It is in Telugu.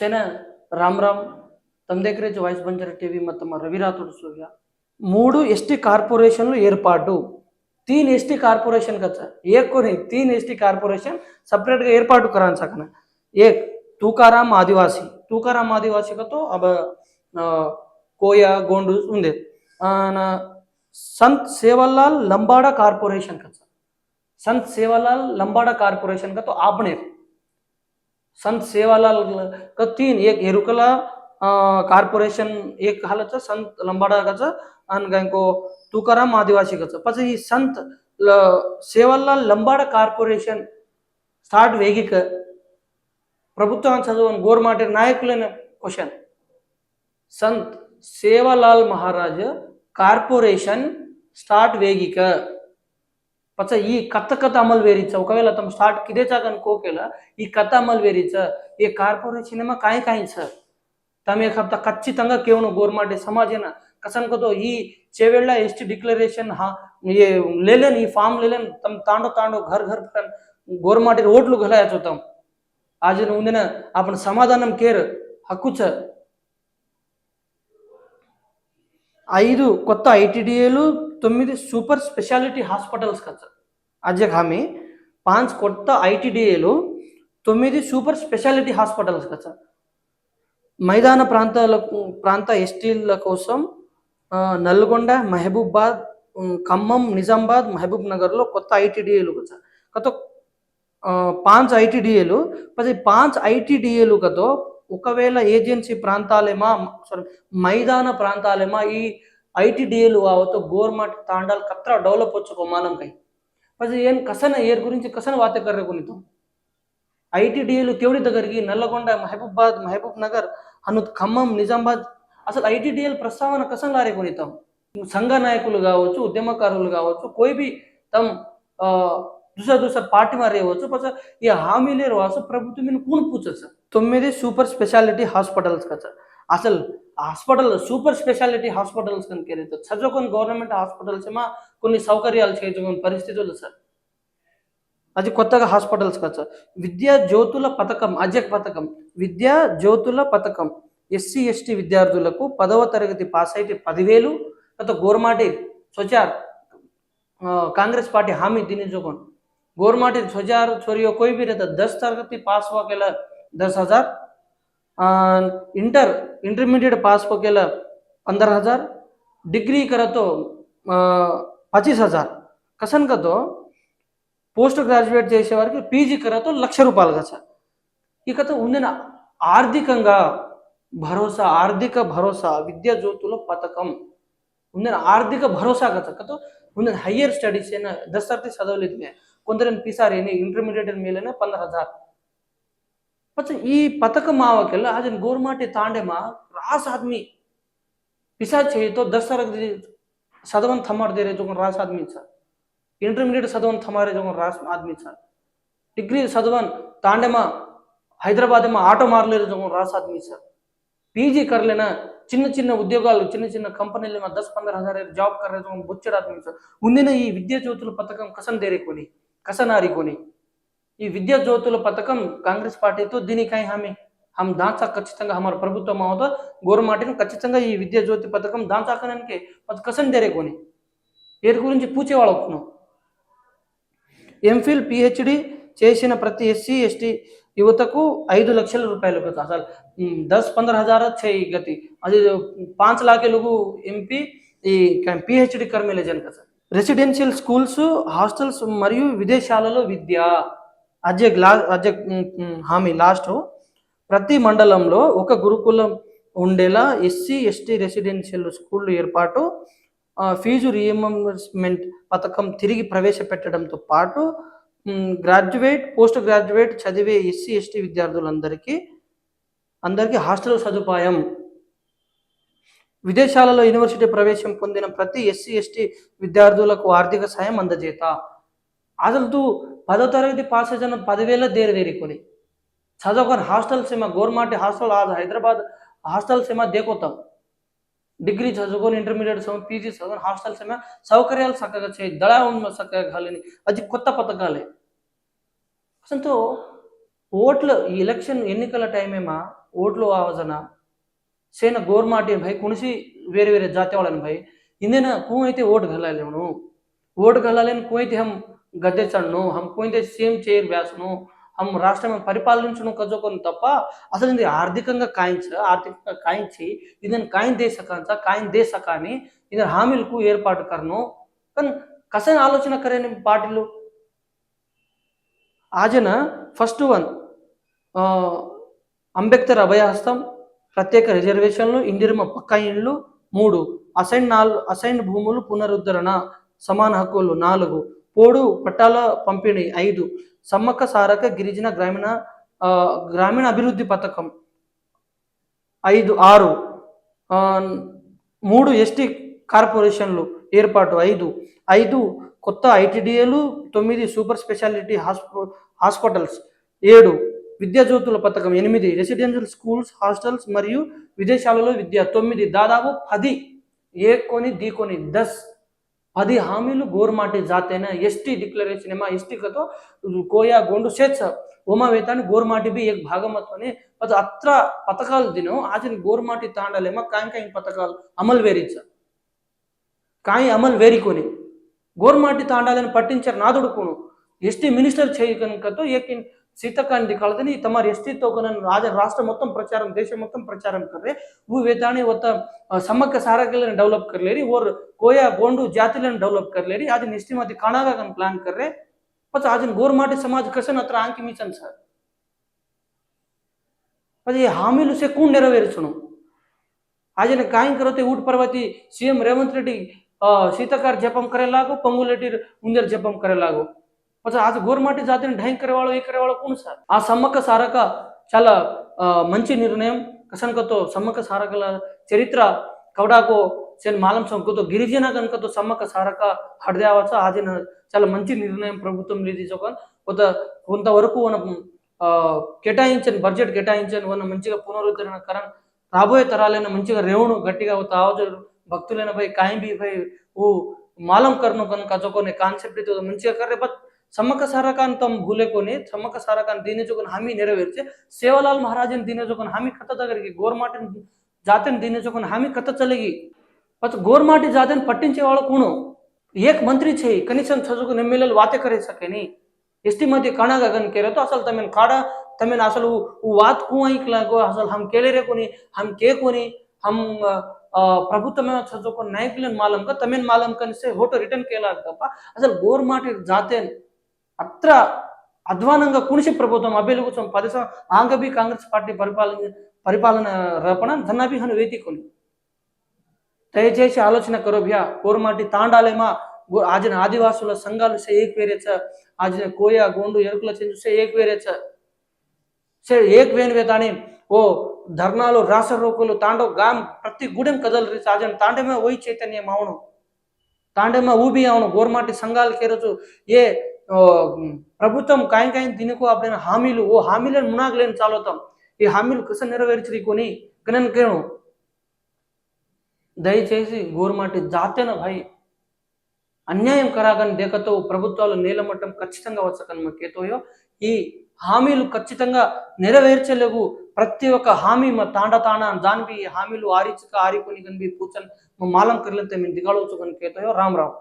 સેના రామ్ ರಾಮ್ తొమ్మిది రేజ్ వాయిస్ బంజారా టీవీ మొత్తం రవిరాతుడు సూర్య మూడు ఎస్టీ కార్పొరేషన్లు ఏర్పాటు. తీన్ ఎస్టీ కార్పొరేషన్ కదా ఏకొని తీన్ ఎస్టీ కార్పొరేషన్ సపరేట్గా ఏర్పాటు కరాన్ సకన ఏ తూకారాం ఆదివాసీ. తూకారాం ఆదివాసీతో కోయా గోండు ఉంది సంత్ సేవల్లాల్ లంబాడా కార్పొరేషన్ కదా సంత్ సేవల్లాల్ లంబాడా కార్పొరేషన్ కతో ఆపనేరు. संत सेवाला का तीन एक हेरुकला कॉर्पोरेशन एक हालच संत लंबाडाच आणि गायको तुकाराम आदिवासी कच पच ही संत ल सेवाला लंबाड कॉर्पोरेशन स्टार्ट वेगिक प्रभुत्वान सजवून गोरमाटे नायकलेन question Sant Sevalal Maharaj corporation start वेगी పచ్చ ఈ కథ కథ అమలు अंमलबेरीचं ఒకవేళ తమ స్టార్ట్ కిదేచా కనుకో केलं ఈ కథ అమలు అమల్వేరీचं ఈ కార్పొరేట్ సినిమా काय काहींचं తమ కథ ఖచ్చితంగా కేవలం గోర్మాడే సమాజేన. కసన్కతో ఈ చెవేళ్ళ ఎస్టీ డిక్లరేషన్ ఏ లేలేని ఈ ఫామ్ లేలేని తమ తాండో తాండో ఘర్ ఘర్ గోర్మాటే ఓట్లు గలయా చూద్దాం. ఆ జన ఉందిన आपण సమాధానం కేర్ హక్కు హక్కుచ ఐదు కొత్త ఐటీడీఏలు తొమ్మిది సూపర్ స్పెషాలిటీ హాస్పిటల్స్ కదా అజక్ హామీ పాంచ్ కొత్త ఐటీడీఏలు తొమ్మిది సూపర్ స్పెషాలిటీ హాస్పిటల్స్ కదా మైదాన ప్రాంతాలకు ప్రాంత ఎస్టీల కోసం నల్గొండ మహబూబాద్ ఖమ్మం నిజామాబాద్ మహబూబ్ నగర్లో కొత్త ఐటీడీఏలు కదా కతో పాంచ్ ఐటీడీఏలు పది పాంచ్ ఐటీడీఏలు కదో. ఒకవేళ ఏజెన్సీ ప్రాంతాలేమా సారీ మైదాన ప్రాంతాలేమా ఈ ಐಟಿಡಿಎಲ್ ಆವತ್ತು ಗೋರ್ಮೆಂಟ್ తాండాలు కత్ర డెవలప్ వచ్చు ಮಾನಮ್ ಕೈ పది ఏం కసన ఏర్ గురించి కసన వాత కర్ర కొనితో ఐటీడీఏలు కేవడి దగ్గరికి నల్లగొండ మహబూబాద్ మహబూబ్ నగర్ అను ఖమ్మం నిజామాబాద్ అసలు ఐటీడీఎల్ ప్రస్తావన కసన లారే కొనితాం సంఘ నాయకులు కావచ్చు ఉద్యమకారులు కావచ్చు కోయి బి తమ దూసరా దూసరా పార్టీ మారి అవ్వచ్చు. పచ్చ ఈ హామీలేరు వాసు ప్రభుత్వం మీద కూని సార్ తొమ్మిది సూపర్ స్పెషాలిటీ హాస్పిటల్స్ కదా అసలు హాస్పిటల్ సూపర్ స్పెషాలిటీ హాస్పిటల్స్ కనుక ఏదైతే చదువుకొని గవర్నమెంట్ హాస్పిటల్స్ ఏమో కొన్ని సౌకర్యాలు చేయడం పరిస్థితులు సార్ అది కొత్తగా హాస్పిటల్స్ కదా సార్ విద్యా జ్యోతుల పథకం అజక్ పథకం విద్యా జ్యోతుల పథకం ఎస్సీ ఎస్టీ విద్యార్థులకు పదవ తరగతి పాస్ అయితే పదివేలు గత గోర్మాటి సొచార్ ఆ, కాంగ్రెస్ పార్టీ హామీ దీన్ని जोगोन गोरमाटी सोचार छोरियो कोई भी रहता दस तरगति पास हुआ केला दस हजार इंटर इंटरमिडिएट पास केलं पंधरा हजार डिग्री करतो పచీస్ హజార్ కసన్కతో పోస్ట్ గ్రాడ్యుయేట్ చేసే వారికి పీజీ కరాతో లక్ష రూపాయలుగా సార్ ఇక ఉందిన ఆర్థికంగా భరోసా ఆర్థిక భరోసా విద్యా జ్యోతుల పథకం ఉందిన ఆర్థిక భరోసా కథతో ఉందిన హయ్యర్ స్టడీస్ అయినా దస్తార్థి చదవలేదు కొందరు పిసారి ఇంటర్మీడియట్ మేలైనా పంద్రహ హజార్ ಮತ್ತು ಈ ಪಥಕ ಮಾವಕ್ಕೆಲ್ಲ ಅದನ್ನ ಗೋರ್ಮಾಟಿ ತಾಂಡೆಮ ರಾಸ್ ಆದ್ಮಿ ಪಿಸಾ ಚೇಯಿತೋ ದಸ್ ಸರಗ್ ಸದವನ್ ಥಮಾರ್ದೇ ರೇ ಜೊಗೊಂಡು ರಾಸ್ ಆದ್ಮಿ ఇంటర్మీడియట్ సదవన్ తమారే జోగం రాస్ ఆద్మీ సార్. డిగ్రీ చదవన్ తాండేమా ఏమో ఆటో మారలేదు జోగం రాస్ ఆద్మీ సార్. పీజీ కర్లేన చిన్న చిన్న ఉద్యోగాలు చిన్న చిన్న కంపెనీలు ఏమో దస్ పంద్ర హజార్ జాబ్ కర్లేదు బొచ్చడు ఆద్మీ సార్. ఉందిన ఈ విద్యా జ్యోతుల పథకం కసన్ దేరే కొని కసనారి కొని. ఈ విద్యా జ్యోతుల పథకం కాంగ్రెస్ పార్టీతో దీనికై హామీ. హమ్ దాంచా ఖచ్చితంగా హమర్ ప్రభుత్వం అవుతా గవర్నమెంట్ని ఖచ్చితంగా ఈ విద్యా జ్యోతి పథకం దాంచాకడానికి అది కసన్ దేరే కొని. వీరి గురించి పూచేవాళ్ళు అవుతున్నాం ఎంఫిల్ పిహెచ్డి చేసిన ప్రతి ఎస్సీ ఎస్టీ యువతకు ఐదు లక్షల రూపాయలు కదా అసలు దస్ పంద్ర హజార్ చేయి గతి. అది పాంచ్ లాఖలకు ఎంపీ ఈ పిహెచ్డి కర్మీలే జనక సార్. రెసిడెన్షియల్ స్కూల్స్ హాస్టల్స్ మరియు విదేశాలలో విద్య. అజయ్ లా అజయ్ హామీ లాస్ట్. ప్రతి మండలంలో ఒక గురుకులం ఉండేలా ఎస్సీ ఎస్టీ రెసిడెన్షియల్ స్కూళ్ళు ఏర్పాటు ఫీజు రియంబర్స్మెంట్ పథకం తిరిగి ప్రవేశపెట్టడంతో పాటు గ్రాడ్యుయేట్ పోస్ట్ గ్రాడ్యుయేట్ చదివే ఎస్సీ ఎస్టీ విద్యార్థులందరికీ అందరికీ హాస్టల్ సదుపాయం. విదేశాలలో యూనివర్సిటీ ప్రవేశం పొందిన ప్రతి ఎస్సీ ఎస్టీ విద్యార్థులకు ఆర్థిక సాయం అందజేత. అసలు పదో తరగతి పాస్ చేసిన పదివేల దేరు దేరికొని చదువుకొని హాస్టల్ సీమ గోర్మాటి హాస్టల్ హైదరాబాద్ హాస్టల్ సీమ దేకొత్తావు డిగ్రీ చదువుకొని ఇంటర్మీడియట్ సమ పీజీ చదువుకొని హాస్టల్ సమ సౌకర్యాలు చక్కగా చేయి దళా చక్కగా కాలేని అది కొత్త పథకాలే అసలు ఓట్లు ఈ ఎలక్షన్ ఎన్నికల టైమేమా ఓట్లు ఆవజన సేన గోర్మాటి భై కుణిసి వేరే వేరే జాతి వాళ్ళని భై ఇందేనా కూ అయితే ఓటు గెలాలి ఓటు గెలాలని కూ అయితే గద్దె చన్ను హమ్ హమ్కు సేమ్ చేయర్ వ్యాసును హమ్ రాష్ట్రం పరిపాలించను కజోకొని తప్ప అసలు ఇది ఆర్థికంగా కాయించ ఆర్థికంగా కాయించి ఇదని కాయిన్ దే సకాంచ కాయిన్ దే సకాని ఇది హామీలకు ఏర్పాటు కరను కానీ కసైన ఆలోచన కరేని పార్టీలు? ఆజన ఫస్ట్ వన్ అంబేద్కర్ అభయహస్తం ప్రత్యేక రిజర్వేషన్లు ఇందిరమ్మ పక్క ఇండ్లు మూడు అసైన్ నాలుగు అసైన్ భూములు పునరుద్ధరణ సమాన హక్కులు. నాలుగు పోడు పట్టాల పంపిణీ. ఐదు. సమ్మక్క సారక గిరిజన గ్రామీణ గ్రామీణ అభివృద్ధి పథకం. ఐదు. ఆరు. మూడు ఎస్టీ కార్పొరేషన్లు ఏర్పాటు. ఐదు. ఐదు కొత్త ఐటీడీఏలు తొమ్మిది సూపర్ స్పెషాలిటీ హాస్ప హాస్పిటల్స్. ఏడు విద్యాజ్యోతుల పథకం. ఎనిమిది రెసిడెన్షియల్ స్కూల్స్ హాస్టల్స్ మరియు విదేశాలలో విద్య. తొమ్మిది దాదాపు పది. ఏ కొని दी కొని దస్. అది హామీలు గోర్మాటి జాతేన ఎస్టీ డిక్లరేషన్ ఏమో ఎస్టీకతో కోయా గోండు సేత్స ఉమావేతాన్ని గోర్మాటి బి ఏ భాగమత్వని అత్ర పథకాల దినం ఆచిన గోర్మాటి తాండలేమో కాయంకాయ పథకాలు అమలు వేరించ. కాయి అమలు వేరికొని. గోర్మాటి తాండాలని పట్టించారు నాదుడుకును. ఎస్టీ మినిస్టర్ చేయకనుకతో ఏకిన్ ಸೀತಕಾಂಡಿ ಕಾಲದಲ್ಲಿ ತಮ್ಮ ಎಸ್ತಿ ತೋಕನ ರಾಜ, ರಾಷ್ಟ್ರ ಮೊತ್ತ ಪ್ರಚಾರ, ದೇಶ ಮೊತ್ತ ಪ್ರಚಾರ ಕರ್ರೆ ಹೂ ವೇತಾಣಿ ಹೊತ್ತ ಸಮಕ್ಕ ಸಾರಕ್ಕೆಲ್ಲ ಡೆವಲಪ್ ಕರ್ಲೇರಿ, ಓರ್ ಕೋಯಾ ಬೋಂಡು ಜಾತಿ ಡೆವಲಪ್ ಕರ್ಲೇರಿ ಅದ್ ನಿಷ್ಠಿ ಮಾತಿ ಪ್ಲಾನ್ ಕರ್ರೆ, ಮತ್ತೆ ಅದನ್ನ ಗೋರ್ಮಾಟಿ ಸಮಾಜ ಕಸನ್ ಹತ್ರ ಆಂಕಿ ಮೀಚನ್ ಸರ್. ಅದೇ ಹಾಮಿಲು ಸೆ ಕೂಡ ನೆರವೇರಿಸೋಣ. ಆಜನ ಕಾಯಿ ಕರೋತೆ ಊಟ ಪರ್ವತಿ ಸಿ ಎಂ ರೇವಂತ್ ರೆಡ್ಡಿ ಸೀತಾಕಾರ್ ಜಪಂ ಕರೆಯಲಾಗೋ ಪಂಗು ಲೆಟ್ಟಿ ಜಪಂ ಕರೆಯಲಾಗೋ પછી ఆ ગોરમાટી జాతిని ઢાંઈ కరేవాళ్ళు ఏ కరేవాళ్ళు కూడా సార్ ఆ సమ్మక్క సారక చాలా మంచి నిర్ణయం కసన్కతో సమ్మక్క సారకల చరిత్ర కవడాకు సేన్ మాలం సంకుతో గిరిజన కనుకతో సమ్మక్క సారక హడదేవచ్చు ఆది చాలా మంచి నిర్ణయం ప్రభుత్వం తీసుకోక కొంత కొంతవరకు మనం కేటాయించని బడ్జెట్ కేటాయించని వన్న మంచిగా పునరుద్ధరణ కరం రాబోయే తరాలైన మంచిగా రేవును గట్టిగా తావచ్చు భక్తులైన పై కాయం బీ పై ఓ మాలం కర్ను కనుక చొక్కనే కాన్సెప్ట్ మంచిగా కర్రే బట్ సమ్మక్క సారకాన్ తమ భూలేకొని సమ్మక్క సారకాన్ దీని చొకొని హామీ నెరవేర్చే సేవలాల్ మహారాజన్ దీని చొకొని హామీ కథ దగ్గరికి గోర్మాటిని జాతిని దీని చొకొని హామీ కథ చలిగి బట్ గోర్మాటి జాతిని పట్టించే వాళ్ళ కూను ఏక్ మంత్రి చేయి కనీసం చదువుకుని ఎమ్మెల్యేలు వాతే करे सकेनी एसटी मध्ये काणा गगन केलं तर असल तमेन काढा तमेन असल उ- उ वात कु ऐकला गो असल हम केले रे कोणी हम के कोणी हम अ, ప్రభుత్వమే చదువుకొని నాయకులను మాలం కా తమెన్ మాలం కనిస్తే హోటో రిటర్న్ కేలా తప్ప అసలు గోర్మాటి జాతేన్ అత్ర అధ్వానంగా కుణిసి ప్రభుత్వం అభిలకు పది ఆంగబి కాంగ్రెస్ పార్టీ పరిపాలన పరిపాలన రపణ ధనాభిహను వేదికలు. దయచేసి ఆలోచన కరోభ్య కోరుమాటి తాండాలేమా ఆజన ఆదివాసుల సంఘాలు సే ఏక్ వేరేచ ఆజన కోయ గోండు ఎరుకుల చెందు సే ఏక్ వేరేచ సే ఏక్ వేనువేతాని ఓ ధర్నాలు రాసరోకులు తాండవ గాం ప్రతి గూడెం కదలు రీచ ఆజన తాండేమే ఓయి చైతన్యం అవును తాండేమ ఊబి అవును గోర్మాటి సంఘాలు కేరచు ఏ ప్రభుత్వం కాయం కాయం దీనికో అప్పుడైన హామీలు ఓ హామీలను మునాగలేని చాలవుతాం. ఈ హామీలు కస నెరవేర్చి కొని కనన్ దయచేసి గోరుమాటి జాతెన భాయ్ అన్యాయం కరాగని దేకతో ప్రభుత్వాలు నీలమట్టం ఖచ్చితంగా వచ్చకని మాకేతోయో ఈ హామీలు ఖచ్చితంగా నెరవేర్చలేవు. ప్రతి ఒక్క హామీ మా తాండ తాండ దానిపై హామీలు ఆరిచుక ఆరికొని కనిపి పూచని మా మాలం కర్లంతే మేము దిగాలవచ్చు కనుక కేతోయో. రామ్ రామ్.